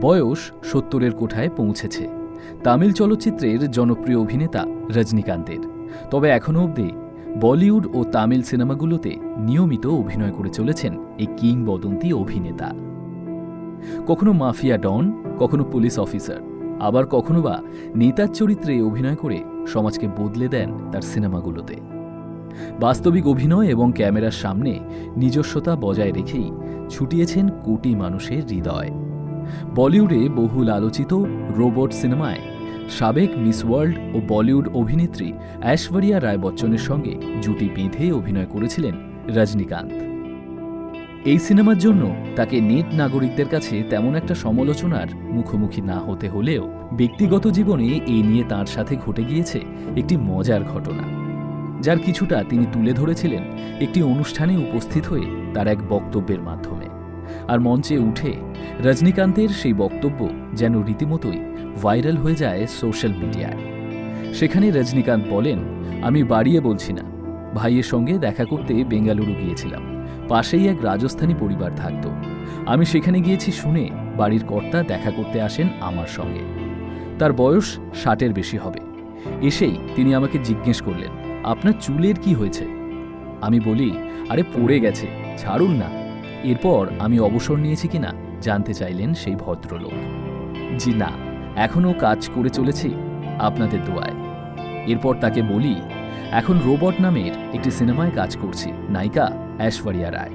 বয়স সত্তরের কোঠায় পৌঁছেছে। তামিল চলচ্চিত্রের জনপ্রিয় অভিনেতা রজনীকান্তের। তবে এখনও অবধি বলিউড ও তামিল সিনেমাগুলোতে নিয়মিত অভিনয় করে চলেছেন এই কিংবদন্তি অভিনেতা। কখনো মাফিয়া ডন, কখনো পুলিশ অফিসার, আবার কখনো বা নেতার চরিত্রে অভিনয় করে সমাজকে বদলে দেন তার সিনেমাগুলোতে। বাস্তবিক অভিনয় এবং ক্যামেরার সামনে নিজস্বতা বজায় রেখেই ছুটিয়েছেন কোটি মানুষের হৃদয়। বলিউডে বহুল আলোচিত রোবট সিনেমায় সাবেক মিস ওয়ার্ল্ড ও বলিউড অভিনেত্রী ঐশ্বরিয়া রায় বচ্চনের সঙ্গে জুটি বেঁধে অভিনয় করেছিলেন রজনীকান্ত। এই সিনেমার জন্য তাকে নেট নাগরিকদের কাছে তেমন একটা সমালোচনার মুখোমুখি না হতে হলেও ব্যক্তিগত জীবনে এই নিয়ে তার সাথে ঘটে গিয়েছে একটি মজার ঘটনা। যার কিছুটা তিনি তুলে ধরেছিলেন একটি অনুষ্ঠানে উপস্থিত হয়ে তার এক বক্তব্যের মাধ্যমে। আর মঞ্চে উঠে রজনীকান্তের সেই বক্তব্য যেন রীতিমতোই ভাইরাল হয়ে যায় সোশ্যাল মিডিয়ায়। সেখানে রজনীকান্ত বলেন, আমি বাড়িয়ে বলছি না। ভাইয়ের সঙ্গে দেখা করতে বেঙ্গালুরু গিয়েছিলাম। পাশেই এক রাজস্থানী পরিবার থাকত। আমি সেখানে গিয়েছি শুনে বাড়ির কর্তা দেখা করতে আসেন আমার সঙ্গে। তার বয়স ষাটের বেশি হবে। এসেই তিনি আমাকে জিজ্ঞেস করলেন, আপনার চুলের কি হয়েছে? আমি বলি, আরে পড়ে গেছে। ছাড়ুন না। এরপর আমি অবসর নিয়েছি কিনা জানতে চাইলেন সেই ভদ্রলোক। জি না, এখনও কাজ করে চলেছি আপনাদের দোয়ায়। এরপর তাকে বলি, এখন রোবট নামের একটি সিনেমায় কাজ করছি, নায়িকা ঐশ্বরিয়া রায়।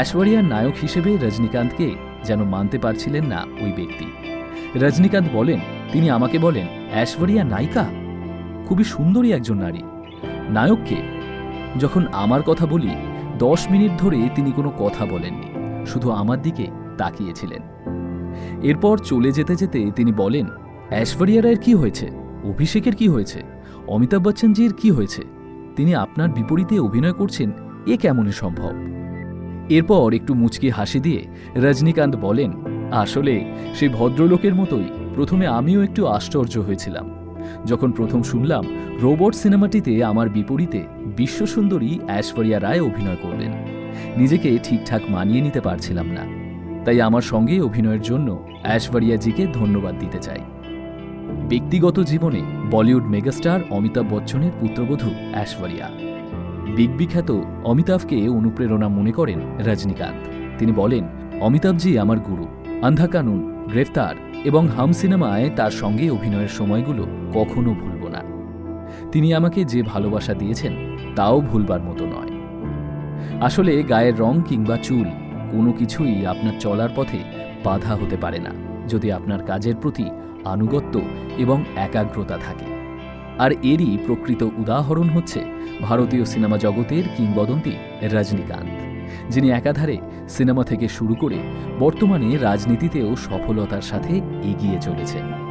ঐশ্বরিয়ার নায়ক হিসেবে রজনীকান্তকে যেন মানতে পারছিলেন না ওই ব্যক্তি। রজনীকান্ত বলেন, তিনি আমাকে বলেন, ঐশ্বরিয়া নায়িকা? খুবই সুন্দরী একজন নারী। নায়ককে যখন আমার কথা বলি দশ মিনিট ধরে তিনি কোনো কথা বলেননি, শুধু আমার দিকে তাকিয়েছিলেন। এরপর চলে যেতে যেতে তিনি বলেন, ঐশ্বরিয়া রায়ের কি হয়েছে? অভিষেকের কি হয়েছে? অমিতাভ বচ্চনজির কি হয়েছে? তিনি আপনার বিপরীতে অভিনয় করছেন, এ কেমনে সম্ভব? এরপর একটু মুচকি হাসি দিয়ে রজনীকান্ত বলেন, আসলে সেই ভদ্রলোকের মতোই। প্রথমে আমিও একটু আশ্চর্য হয়েছিলাম। যখন প্রথম শুনলাম, রোবট সিনেমাটিতে আমার বিপরীতে বিশ্বসুন্দরী ঐশ্বরিয়া রায় অভিনয় করবেন নিজেকে ঠিকঠাক মানিয়ে নিতে পারছিলাম না। তাই আমার সঙ্গে অভিনয়ের জন্য ঐশ্বরিয়াজিকে ধন্যবাদ দিতে চাই। ব্যক্তিগত জীবনে বলিউড মেগাস্টার অমিতাভ বচ্চনের পুত্রবধূ ঐশ্বরিয়া। বিগ বিখ্যাত অমিতাভকে অনুপ্রেরণা মনে করেন রজনীকান্ত। তিনি বলেন, অমিতাভজি আমার গুরু। আন্ধাকানুন গ্রেফতার এবং হাম সিনেমায় তার সঙ্গে অভিনয়ের সময়গুলো কখনো ভুলব না। তিনি আমাকে যে ভালোবাসা দিয়েছেন, তাও ভুলবার মতো নয়। আসলে গায়ের রং কিংবা চুল, কোনো কিছুই আপনার চলার পথে বাধা হতে পারে না, যদি আপনার কাজের প্রতি আনুগত্য এবং একাগ্রতা থাকে। আর এরই প্রকৃত উদাহরণ হচ্ছে ভারতীয় সিনেমা জগতের কিংবদন্তি রজনীকান্ত। যিনি একাধারে সিনেমা থেকে শুরু করে বর্তমানে রাজনীতিতেও সফলতার সাথে এগিয়ে চলেছেন।